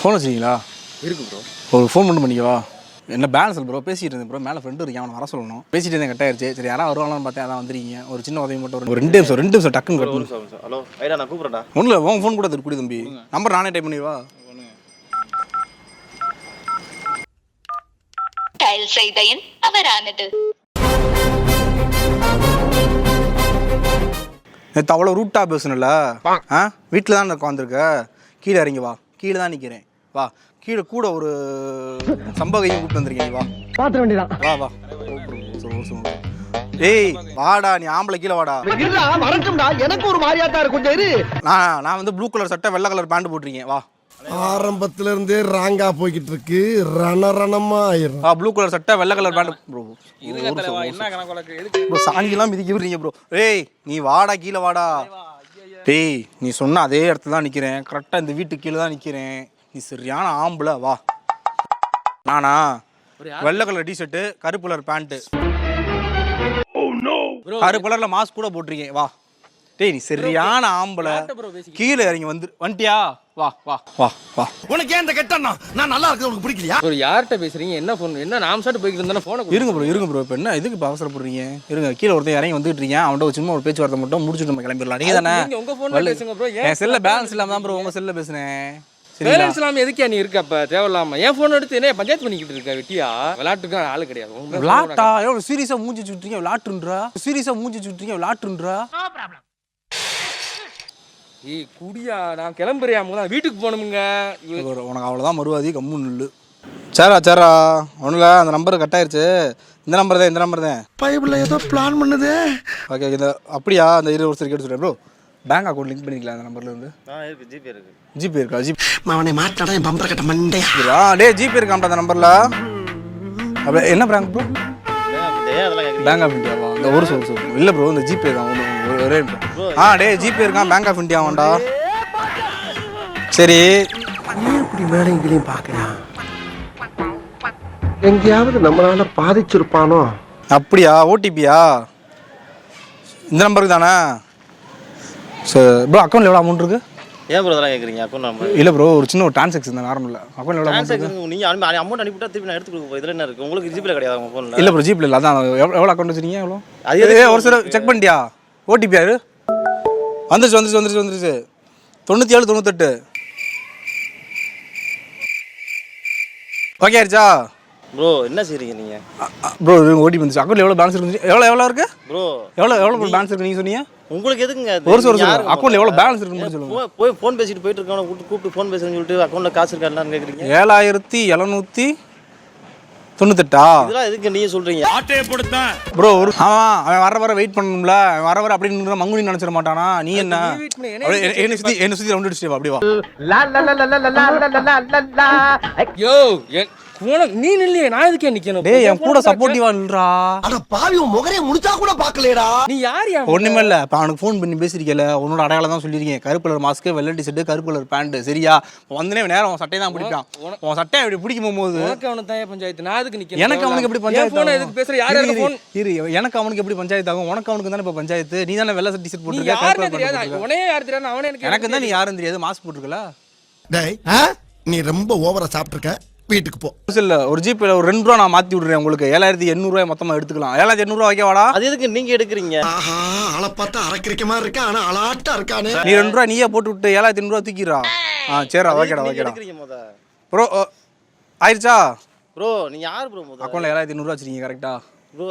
Phone வச்சுருக்கீங்களா? இருக்கு bro ஒரு ஃபோன் மட்டும் பண்ணிக்கவா என்ன பேலன்ஸ் ப்ரோ பேசிட்டு இருந்தேன் ப்ரோ மேலே ஃப்ரெண்டு இருக்கேன் அவனை வர சொல்லணும். பேசிட்டு இருந்தேன் கட் ஆயிருச்சு. சரி யாராவது வருவாங்களான்னு பார்த்தேன் அதான் வந்திருக்கீங்க. ஒரு சின்ன உதவி மட்டும் ஒரு ரெண்டு நிமிஷம் ரெண்டு நிமிஷம் டக்குன்னு நிமிஷம். ஹலோ ஐடா நான் கூப்பிட்றேன்டா. ஒன்றும் இல்லை உன் ஃபோன் கூட திருப்பி தம்பி. நம்பர் நானே டைப் பண்ணிவா டயல் செய்த எண் தவறானது நேற்று அவ்வளோ ரூட்டாக பேசணும்ல ஆ? வீட்டில் தான் உட்காந்துருக்க கீழே இறங்கி வா. கீழே தான் நிற்கிறேன் வா. கீழே கூட ஒரு சம்பகையும் கூப்பிட்டு வந்திருக்கேன் வா. பாத்திர வேண்டியதான் வா வா. ஏய் வாடா நீ ஆம்பளை கீழே வாடா. வரட்டும்டா. எனக்கு ஒரு மாதிரியா தான் இருக்கும் கொஞ்சம் இரு. நான் நான் வந்து ப்ளூ கலர் சட்டை வெள்ளை கலர் பேண்ட் போட்டிருக்கேன். வா. ஆரம்பத்துல இருந்தே ராங்கா போய்கிட்டு இருக்கு. ரணரணமா ஆயிரும். வா ப்ளூ கலர் சட்டை வெள்ளை கலர் பேண்ட் ப்ரோ இருங்க தலைவா என்ன கணக்கு எதுக்கு? ப்ரோ சாணிக்கெல்லாம் மிதிக்க விடுறீங்க ப்ரோ. ஏய் நீ வாடா கீழே வாடா. டேய் நீ சொன்ன அதே இடத்துல தான் நிற்கிறேன் கரெக்டாக இந்த வீட்டுக்கு கீழே தான் நிற்கிறேன் நீ சரியான ஆம்பளை வா. நானா? வெள்ளை கலர் டிஷர்ட்டு கருப்பு கலர் பேண்ட்டு கருப்பு கலர்ல மாஸ்க் கூட போட்டிருக்கேன் வா. டேய் நீ சரியான ஆம்பளை. கீழே இறங்கி வந்து வந்துட்டியா? வா வா. வா வா. உனக்கு ஏன் இந்த கெட்டண்ணா? நான் நல்லா இருக்கிறது உனக்கு பிடிக்கலையா? ஒரு யார்கிட்ட பேசுறீங்க? என்ன ஃபோன் என்ன நாம் சாட்டு போய்கிட்டு இருந்தா ஃபோனை இருங்க ப்ரோ இருங்க ப்ரோ இப்போ என்ன எதுக்கு இப்போ அவசரப்படுறீங்க? இருங்க கீழே ஒருத்தன் இறங்கி வந்துட்டு இருக்கேன். அவன்கிட்ட ஒரு சும்மா ஒரு பேச்சுவார்த்தை மட்டும் முடிச்சுட்டு நம்ம கிளம்பிடலாம். நீங்க தானே நீங்க உங்க வள்ளி- பேசுங்க bro. ஏன் என் செல்ல பேலன்ஸ் இல்லாம தான் ப்ரோ உங்க செல்ல பேசுனேன். பேலன்ஸ் இல்லாம எதுக்கே நீ இருக்க அப்ப? தேவையில்லாம. என் ஃபோன் எடுத்து என்ன பஞ்சாயத்து பண்ணிக்கிட்டு இருக்க வெட்டியா? விளையாட்டுக்கு ஆளு கிடையாது. விளாட்டா எவ்வளோ சீரியஸா மூஞ்சி சுட்டுறீங்க விளாட்டுன்றா சீரியஸா மூஞ்சி சுட்டுறீங்க விளாட்டுன்றா ஏய் குடியா நான் கிளம்புறியா முதல்ல வீட்டுக்கு போகணுமுங்க. உனக்கு அவ்வளோதான் மறுவாதி கம்மு நில்லு. சேரா சேரா. ஒன்றும் இல்லை அந்த நம்பர் கட் ஆயிருச்சு இந்த நம்பர் தான் இந்த நம்பர் தான். பைபிள்ல ஏதோ பிளான் பண்ணுதே. ஓகே இந்த அப்படியா? அந்த இரு ஒரு சரி கேட்டு சொல்கிறேன் ப்ரோ பேங்க் அக்கௌண்ட் லிங்க் பண்ணிக்கலாம் அந்த நம்பர்ல இருந்து? ஆ இருக்கு. ஜிபே இருக்கு. ஜிபே இருக்கா? ஜிபே அவனை மாட்டாடா என் பம்பர கட்ட மண்டையா? டே ஜிபே இருக்காம்டா அந்த நம்பர்ல அப்படியே என்ன பேங்க் ப்ரோ பேங்க் ஆஃப் இந்தியாவா இந்த ஒரு சொல் சொல். இல்லை ப்ரோ இந்த ஜிபே தான். ஒன்று ஒரே. ஆ டே ஜிபே இருக்கான் பேங்க் ஆஃப் இந்தியா வேண்டா சரி. இப்படி மேலே இங்கேயும் பாக்குறான் எங்கேயாவது நம்மளால பாதிச்சிருப்பானோ? அப்படியா? ஓடிபியா இந்த நம்பருக்கு தானே? சரி ப்ரோ அக்கௌண்ட்ல எவ்வளோ அமௌண்ட் இருக்கு? ஏன் ப்ரோ அதெல்லாம் கேட்குறீங்க அக்கௌண்ட் நம்பர் இல்லை ப்ரோ ஒரு சின்ன ஒரு டிரான்சாக்ஷன் தான் நார்மலில் அக்கௌண்ட்ல எவ்வளோ ட்ரான்சாக்ஷன் நீங்கள் அனுப்பி அமௌண்ட் அனுப்பிவிட்டா திருப்பி நான் எடுத்து கொடுக்க இதில் என்ன இருக்குது உங்களுக்கு ஜிபேல கிடையாது உங்கள் ஃபோனில் இல்லை ப்ரோ ஜிபே இல்லை. அதான் எவ்வளோ அக்கௌண்ட் வச்சிருக்கீங்க? எவ்வளோ அது ஒரு சில செக் பண்ணிட்டியா? ஓடிபி யாரு வந்துருச்சு வந்துருச்சு வந்துருச்சு வந்துருச்சு. தொண்ணூற்றி ஏழு தொண்ணூத்தெட்டு. ஓகே ஆயிடுச்சா? ப்ரோ என்ன செய்றீங்க நீங்கள் ப்ரோ ஓடிபி வந்துச்சு அக்கௌண்ட்ல எவ்வளோ பேலன்ஸ் இருக்கு எவ்வளோ எவ்வளோ இருக்கு? ப்ரோ எவ்வளோ எவ்வளோ பேலன்ஸ் இருக்கு நீங்கள் சொன்னீங்க? உங்களுக்கு எதுக்குங்க ஒரு ஒரு அக்கௌண்ட்ல எவ்வளவு பேலன்ஸ் இருக்குன்னு சொல்லுங்க. போய் ஃபோன் பேசிட்டு போயிட்டு இருக்கவன கூப்பிட்டு கூப்பிட்டு போன் பேசுன்னு சொல்லிட்டு அக்கௌண்ட்ல காசு இருக்கான்னு கேக்குறீங்க? ஏழாயிரத்தி எழுநூத்தி தொண்ணூத்தெட்டா? இதெல்லாம் எதுக்கு நீங்க சொல்றீங்க? ஆட்டையை போடுத்தா. ப்ரோ ஒரு ஆமா அவன் வர வர வெயிட் பண்ணும்ல அவன் வர வர அப்படின்னு மங்குனி நினைச்சிட மாட்டானா? நீ என்ன? என்ன சுத்தி என்ன சுத்தி ரவுண்ட் அடிச்சிட்டு அப்படி வா. யோ phone நீ நில்லையே நான் எதுக்கே நிக்கணும்? டேய் என் கூட சப்போர்ட்டிவா நில்றா. அட பாவி உன் முகரைய முடிச்சா கூட பாக்கலையடா நீ யார் யா ஒண்ணுமே இல்ல. இப்ப அவனுக்கு ஃபோன் பண்ணி பேசிருக்கல. உன்னோட அடையாளம் தான் சொல்லியிருக்கேன். கருப்பு கலர் மாஸ்க்கு வெள்ளை டிஷர்ட் கருப்பு கலர் பேண்ட் சரியா? வந்தனே நேரம் உன் சட்டையை தான் பிடிப்பான். உன் சட்டையை அப்படி பிடிக்கும் போகும்போது உனக்கு அவனுக்கு தான் பஞ்சாயத்து? நான் எதுக்கு நிக்கணும்? எனக்கு அவனுக்கு எப்படி பஞ்சாயத்து ஃபோன்? எதுக்கு பேசுற? யார் யாருக்கு இரு, ஃபோன் இரு. எனக்கு அவனுக்கு எப்படி பஞ்சாயத்து ஆகும் உனக்கு அவனுக்கு தானே இப்ப பஞ்சாயத்து? நீ தானே வெள்ளை டிஷர்ட் போட்டுருக்க கலர் தெரியாது. உனே யார் தெரியாது அவனே எனக்கு எனக்கு தான் நீ யாரும் தெரியாது. மாஸ்க் போட்டுருக்கல. டேய் நீ ரொம்ப ஓவரா சாப்பிட்டுருக்க. வீட்டுக்கு போ. இல்ல ஒரு ஜிபேல ஒரு ரெண்டு ரூபா நான் மாத்தி விடுறேன் உங்களுக்கு. ஏழாயிரத்தி எண்ணூறுவா மொத்தமா எடுத்துக்கலாம். ஏழாயிரத்தி எண்ணூறுவா வைக்கவாடா அது எதுக்கு நீங்க எடுக்கிறீங்க? ஆஹா ஆளை பார்த்தா அரைக்கிறிக்க மாதிரி இருக்கா? ஆனா அலாட்டா இருக்கானே. நீ ரெண்டு ரூபா நீயே போட்டு விட்டு ஏழாயிரத்தி எண்ணூறுவா தூக்கிடுறா. ஆ சரிடா ஓகேடா ஓகேடா எடுக்கிறீங்க முத. ப்ரோ ஆயிருச்சா? ப்ரோ நீங்க யார் ப்ரோ முத? அக்கௌண்ட்ல ஏழாயிரத்தி எண்ணூறுவா வச்சிருக்கீங்க கரெக்டா ப்ரோ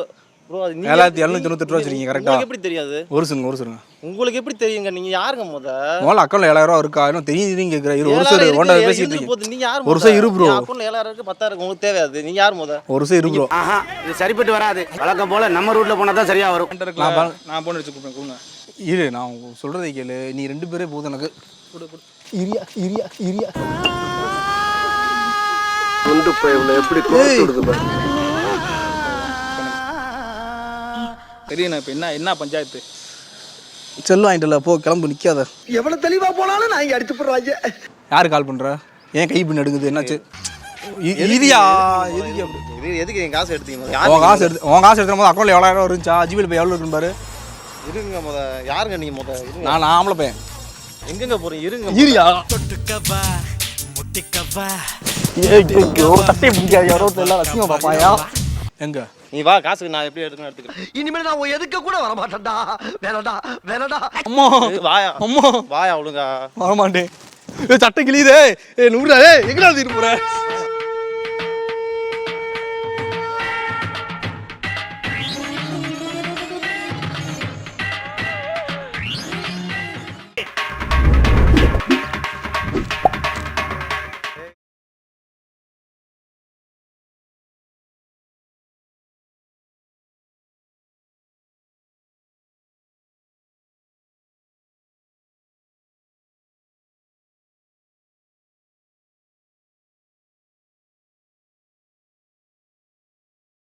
ப்ரோ அது நீங்க- ஏழாயிரத்தி எழுநூத்தி தொண்ணூத்தெட்டு ரூபா வச்சிருக்கீங்க கரெக்டா உங்களுக்கு எப்படி தெரியாது? ஒரு சொல்லுங்க ஒரு சொல்லுங்க. உங்களுக்கு எப்படி தெரியுங்க? நீங்க யாருங்க முத? முதல்ல அக்கௌண்ட்ல ஏழாயிரம் ரூபா இருக்கா? இன்னும் தெரியுதுன்னு கேட்குற இரு ஒரு ஏழாயிரம் சார் இருக்கு, ஒன்றரை இருக்கு பேசிட்டு இருக்கீங்க போகுது. நீங்க யார் ஒரு முத? நிமிஷம் இரு bro. என் ஏழாயிரம் இருக்கு பத்தாயிரம் இருக்கு உங்களுக்கு தேவையாது. நீங்க யார் முத? ஒரு சார் இரு ப்ரோ ஆஹா இது சரிப்பட்டு வராது. வழக்கம் போல நம்ம ரூட்ல போனா தான் சரியா வரும். நான் பா- நான் போன் அடிச்சு கூப்பிடுறேன் கொடுங்க இரு நான் உங்க சொல்றதை கேளு. நீ ரெண்டு பேரே போதும் எனக்கு. இரியா இரியா இரியா. குண்டு பைப்ல எப்படி கோர்த்து விடுது பாரு. தெரியும் இப்போ என்ன என்ன பஞ்சாயத்து? செல்லு வாங்கிட்டுல போ கிளம்பு நிக்காத. எவ்வளவு தெளிவா போனாலும் நான் இங்க அடிச்சு போடுறாங்க. யாரு கால் பண்ற? ஏன் கை பின் எடுக்குது என்னாச்சு? இ- இரியா இரியா அப்படி. இது எதுக்கு என் காசு எடுத்தீங்க? உன் காசு எடுத்து உன் காசு எடுத்துற போது அக்கௌண்ட்ல எவ்வளோ இருந்துச்சா? ஜிபியில் போய் எவ்வளோ இருக்குன்னு பாரு. இருங்க முத யாருங்க நீங்க முத? நான் நான் ஆம்பளை பையன். எங்கங்க போறீங்க? இருங்க இரியா. தொட்டுக்கவா முட்டி சட்டை பிடிக்காது யாரோ தெரியல லட்சுமி பாப்பாயா எங்க? நீ வா காசுக்கு நான் எப்படி எடுக்கணும் எடுத்துக்கிறேன். இனிமேல் நான் உன் எதுக்க கூட வர மாட்டேன்டா வேணடா வேணடா அம்மா வாயா. அம்மா. வாயா ஒழுங்கா. வரமாட்டேன். சட்டை கிளியுதே ஏ நூறுடா ஏ எங்கடா தீர்ப்பு போற?